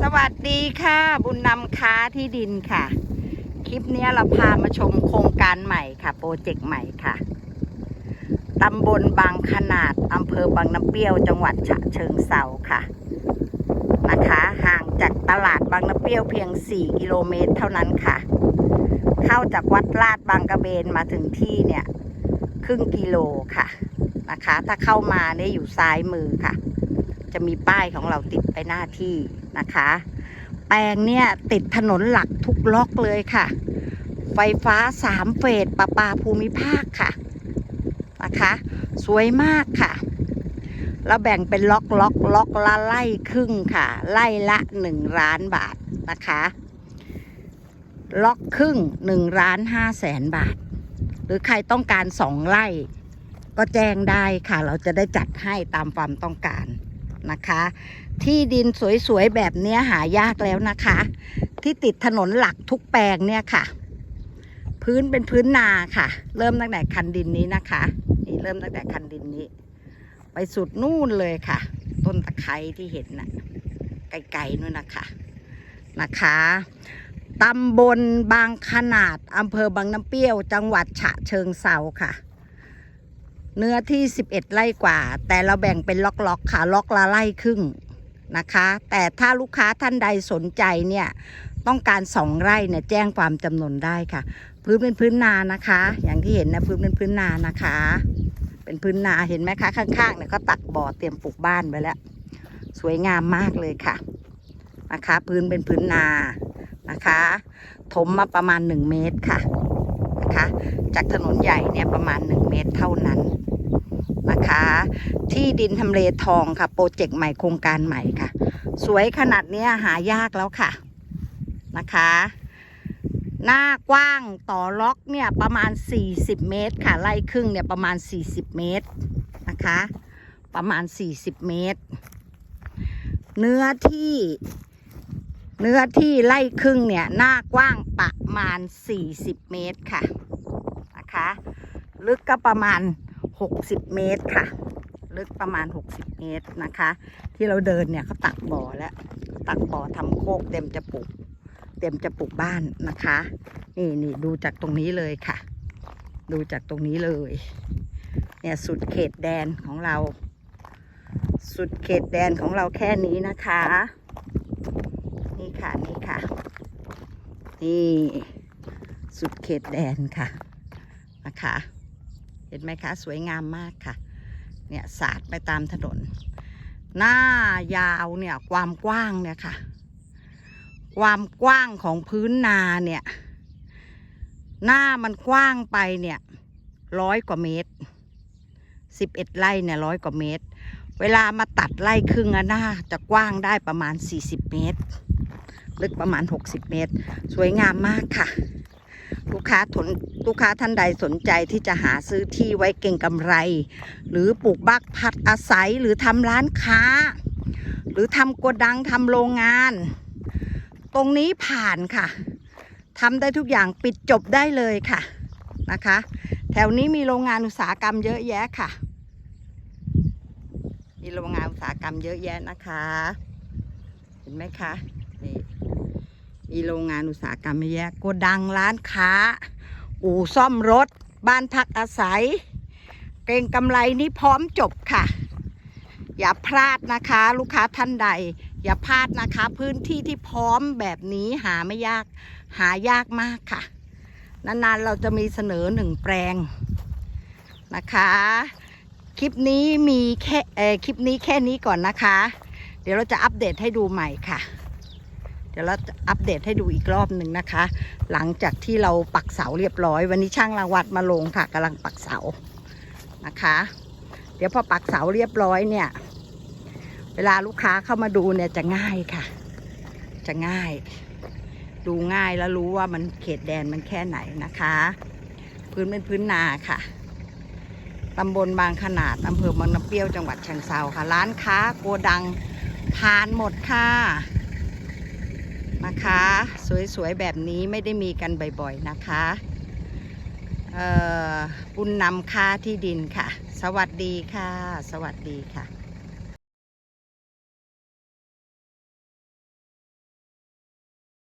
สวัสดีค่ะ บุญนำค้าที่ดินค่ะ คลิปนี้เราพามาชมโครงการใหม่ค่ะ โปรเจกต์ใหม่ค่ะตำบลบางขนาดอำเภอบางน้ำเปรี้ยวจังหวัดฉะเชิงเซาค่ะ นะคะ ห่างจากตลาดบางน้ำเปรี้ยวเพียง 4 กิโลเมตรเท่านั้นค่ะ เข้าจากวัดลาดบางกระเบนมาถึงที่เนี่ย ครึ่งกิโลค่ะ นะคะ ถ้าเข้ามาเนี่ยอยู่ซ้ายมือค่ะ จะมีป้ายของเราติดไปหน้าที่นะคะ แปลงเนี่ยติดถนนหลักทุกล็อกเลยค่ะ ไฟฟ้าสามเฟสประปาภูมิภาคค่ะนะคะ สวยมากค่ะแล้วแบ่งเป็นล็อกล็อกล็อกละไล่ครึ่งค่ะ ไล่ละหนึ่งล้านบาทนะคะ ล็อกครึ่งหนึ่งล้านห้าแสนบาท หรือใครต้องการสองไร่ก็แจ้งได้ค่ะ เราจะได้จัดให้ตามความต้องการ นะคะ ที่ดินสวยๆแบบนี้หายากแล้วนะคะ ที่ติดถนนหลักทุกแปลงเนี่ยค่ะ พื้นเป็นพื้นนาค่ะ เริ่มตั้งแต่คันดินนี้นะคะนี่เริ่มตั้งแต่คันดินนี้ ไปสุดนู่นเลยค่ะ ต้นตะไคร้ที่เห็นน่ะไกลๆนู่นนะคะนะคะตำบลบางขนาดอำเภอบางน้ำเปรี้ยว จังหวัดฉะเชิงเซาค่ะ เนื้อที่ 11 ไร่กว่า แต่เราแบ่งเป็นล็อกๆค่ะล็อกละไร่ครึ่งนะคะ แต่ถ้าลูกค้าท่านใดสนใจเนี่ยต้องการสองไร่เนี่ยแจ้งความจำนวนได้ค่ะ พื้นเป็นพื้นนานะคะ อย่างที่เห็นนะพื้นเป็นพื้นนานะคะ เป็นพื้นนาเห็นไหมคะข้างๆเนี่ยก็ตักบ่อเตรียมปลูกบ้านไว้แล้ว สวยงามมากเลยค่ะนะคะ พื้นเป็นพื้นนานะคะ ถมมาประมาณ 1 เมตรค่ะนะคะ จากถนนใหญ่เนี่ยประมาณ 1 เมตรเท่านั้น นะคะ ที่ดินทำเลทองค่ะโปรเจกต์ใหม่โครงการใหม่ค่ะ สวยขนาดนี้หายากแล้วค่ะนะคะ หน้ากว้างต่อล็อกเนี่ยประมาณ 40 เมตรค่ะไล่ครึ่งเนี่ยประมาณ 40 เมตรนะคะ ประมาณ 40 เมตร เนื้อที่เนื้อที่ไล่ครึ่งเนี่ยหน้ากว้างประมาณ 40 เมตรค่ะนะคะ ลึกก็ประมาณ 60 เมตรค่ะ ลึกประมาณ 60 เมตรนะคะ ที่เราเดินเนี่ยเขาตักบ่อแล้วเขาตักบ่อทำโคกเต็มจะปลูกเต็มจะปลูกบ้านนะคะ นี่นี่ดูจากตรงนี้เลยค่ะ ดูจากตรงนี้เลย เนี่ยสุดเขตแดนของเรา สุดเขตแดนของเราแค่นี้นะคะ นี่ค่ะนี่ค่ะ นี่ สุดเขตแดนค่ะนะคะ เห็นไหมคะ สวยงามมากค่ะ เนี่ยสาดไปตามถนน หน้ายาวเนี่ยความกว้างเนี่ยค่ะ ความกว้างของพื้นนาเนี่ย หน้ามันกว้างไปเนี่ยร้อยกว่าเมตรสิบเอ็ดไร่เนี่ยร้อยกว่าเมตร เวลามาตัดไร่ครึ่งอะหน้าจะกว้างได้ประมาณ40เมตร ลึกประมาณ60เมตร สวยงามมากค่ะ ลูกค้าทนลูกค้าท่านใดสนใจที่จะหาซื้อที่ไว้เก่งกำไร หรือปลูกบักพักอาศัยหรือทำร้านค้า หรือทำโกดังทำโรงงาน ตรงนี้ผ่านค่ะทำได้ทุกอย่างปิดจบได้เลยค่ะนะคะ แถวนี้มีโรงงานอุตสาหกรรมเยอะแยะค่ะ มีโรงงานอุตสาหกรรมเยอะแยะนะคะ เห็นไหมคะ มีโรงงานอุตสาหกรรมเยอะแยะโกดังร้านค้า อู่ซ่อมรถ บ้านพักอาศัย เกรงกำไรนี้พร้อมจบค่ะ อย่าพลาดนะคะ ลูกค้าท่านใด อย่าพลาดนะคะ พื้นที่ที่พร้อมแบบนี้หาไม่ยากหายากมากค่ะ นานๆเราจะมีเสนอหนึ่งแปลงนะคะ คลิปนี้มีแค่คลิปนี้แค่นี้ก่อนนะคะ เดี๋ยวเราจะอัปเดตให้ดูใหม่ค่ะ ดี๋ยวเราอัปเดตให้ดูอีกรอบหนึ่งนะคะ หลังจากที่เราปักเสาเรียบร้อย วันนี้ช่างรางวัดมาลงค่ะกำลังปักเสานะคะ เดี๋ยวพอปักเสาเรียบร้อยเนี่ย เวลาลูกค้าเข้ามาดูเนี่ยจะง่ายค่ะ จะง่าย ดูง่ายแล้วรู้ว่ามันเขตแดนมันแค่ไหนนะคะ พื้นเป็นพื้นนาค่ะตำบลบางขนาดอำเภอบางน้ำเปรี้ยวจังหวัดเชียงเซาค่ะ ร้านค้าโกดังผ่านหมดค่ะ นะคะ สวยๆแบบนี้ไม่ได้มีกันบ่อยๆนะคะบุญนำค่าที่ดินค่ะ สวัสดีค่ะ สวัสดีค่ะ